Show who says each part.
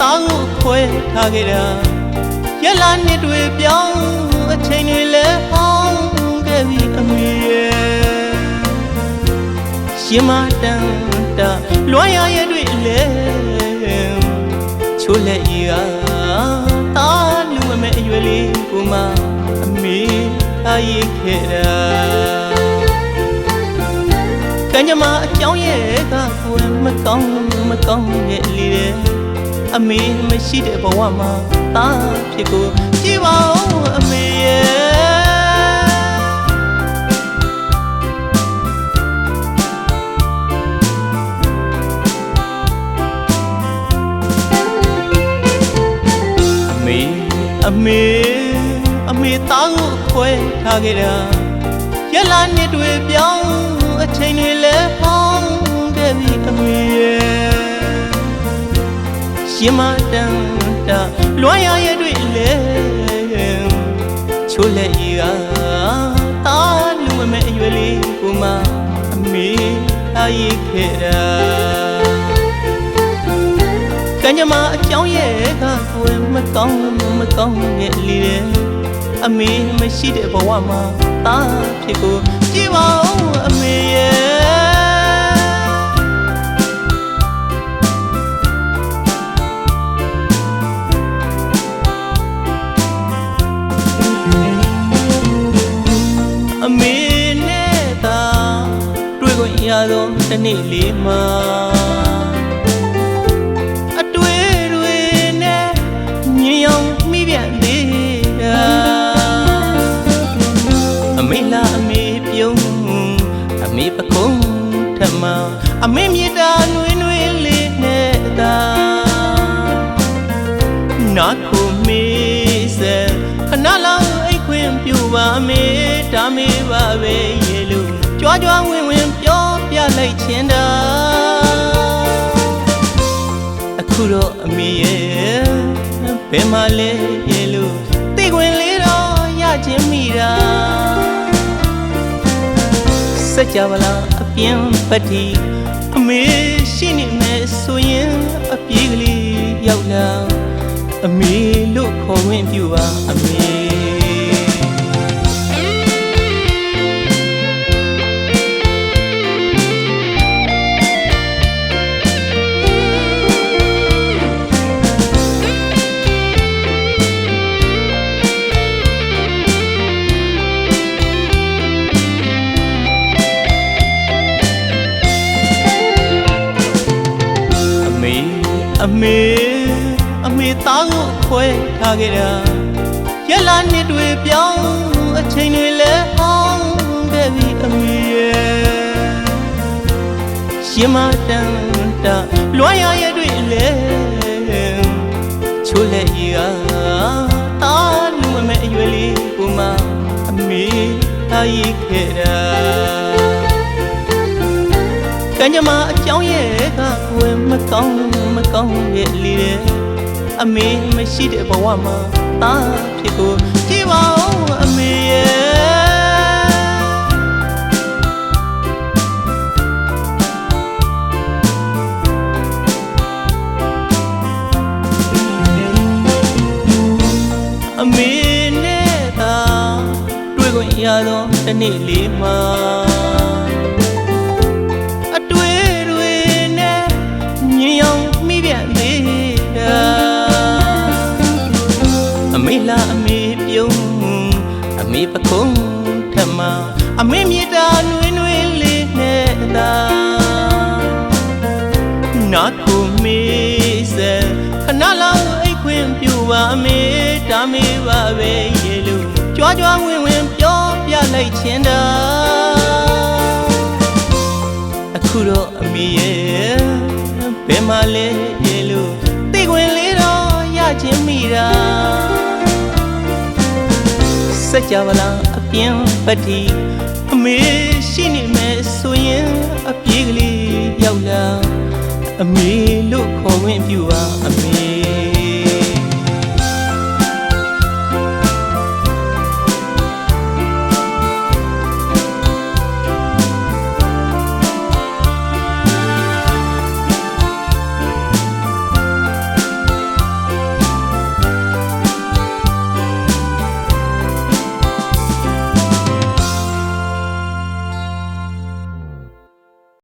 Speaker 1: သားကိုခွဲထားခဲ့တာရလာနှစ်တွေပြောင်းအချိန်တွေလည်းဟောင်းခဲ့ပြီအမေရဲ့ရှင်မတန်တာလွမ်းရရဲ့တွေလည်းချိုးလက်ရီကတာလူမမဲ့အရွယ်လေးကိုမှအမေထားရခဲ့တာကံကြမ္မာအကြောင်းရဲ့ကကိုယ်မကောင်းမကောင်းရဲ့လေတဲ့ အမေမရှိတဲ့ဘဝမှာတာဖြစ်ကိုကြည်ပါဦးအမေရဲ့အမေအမေအမေသားကိုခွဲထားခဲ့တာရလာနှစ်တွေပြောင်းအချိန်တွေလည်းဟောင်းခဲ့ပြီအမေရဲ့ ရှင်မတန်တာလွမ်းရရဲ့တွေလည်းချိုးလက်ရီကတာလူမမဲ့အရွယ်လေးကိုမှအမေထားရခဲ့တာကံကြမ္မာအကြောင်းရဲ့ကကိုယ်မကောင်းမကောင်းရဲ့လေအမေမရှိတဲ့ဘဝမှာတာဖြစ်ကိုကြည်ပါဦးအမေရဲ့ သောတစ်နေ့လေးမှာအတွေ့တွေနဲ့ညင်အောင်မိပြန်သေးတာအမေလာအမေပြုံးအမေပကုံးထမအမေမြေတာနွေနွေလေးနဲ့တာနာကိုမေးစဲခဏလောက်အိတ်ခွင့်ပြပါမေဒါမေပါပဲရေလို့ကြွားကြွားဝင်ဝင်ပြောပြ လိုက်ချင်းတာအခုတော့အမေရဲ့ဘယ်မှာလဲရဲ့လို့သိခွင်လေးတော့ရချင်းမိတာစัจ java လာအပြင်းပတ်တီအမေရှိနေမယ်ဆိုရင်အပြေးကလေးရောက်လာအမေလို့ခေါ်ဝင်ပြပါအမေ အမေအမေသားကိုခွဲထားခဲ့တာရလာနှစ်တွေပြောင်းအချိန်တွေလည်းဟောင်းခဲ့ပြီအမေရဲ့ရှင်မတန်တာလွမ်းရရဲ့တွေလည်းချိုးလက်ရီကတာလူမမဲ့အရွယ်လေးကိုမှအမေထားရခဲ့တာ ကံကြမ္မာအကြောင်းရဲ့ကကိုယ်မကောင်းမကောင်းရဲ့လေတဲ့အမေမရှိတဲ့ဘဝမှာတာဖြစ်ကိုကြည်ပါဦးအမေရဲ့အမေနဲ့သာတွေ့ခွင့်ရသောတစ်နေ့လေးမှာ မေပကုံးထမအမေမြေတာနွေနွေလေးနဲ့တာနာကိုမေးစဲခဏလောက်အိတ်ခွင့်ပြပါအမေဒါမေပါပဲရေလို့ကြွားကြွားဝင်ဝင်ပြောပြလိုက်ချင်းတာအခုတော့အမေရဲ့ဘယ်မှာလဲရေလို့သိခွင်လေးတော့ရချင်းမိတာ စัจ java လာအပြင်းပတ်တီအမေရှိနေမယ်ဆိုရင်အပြေးကလေးရောက်လာအမေလို့ခေါ်ဝင်ပြပါအမေ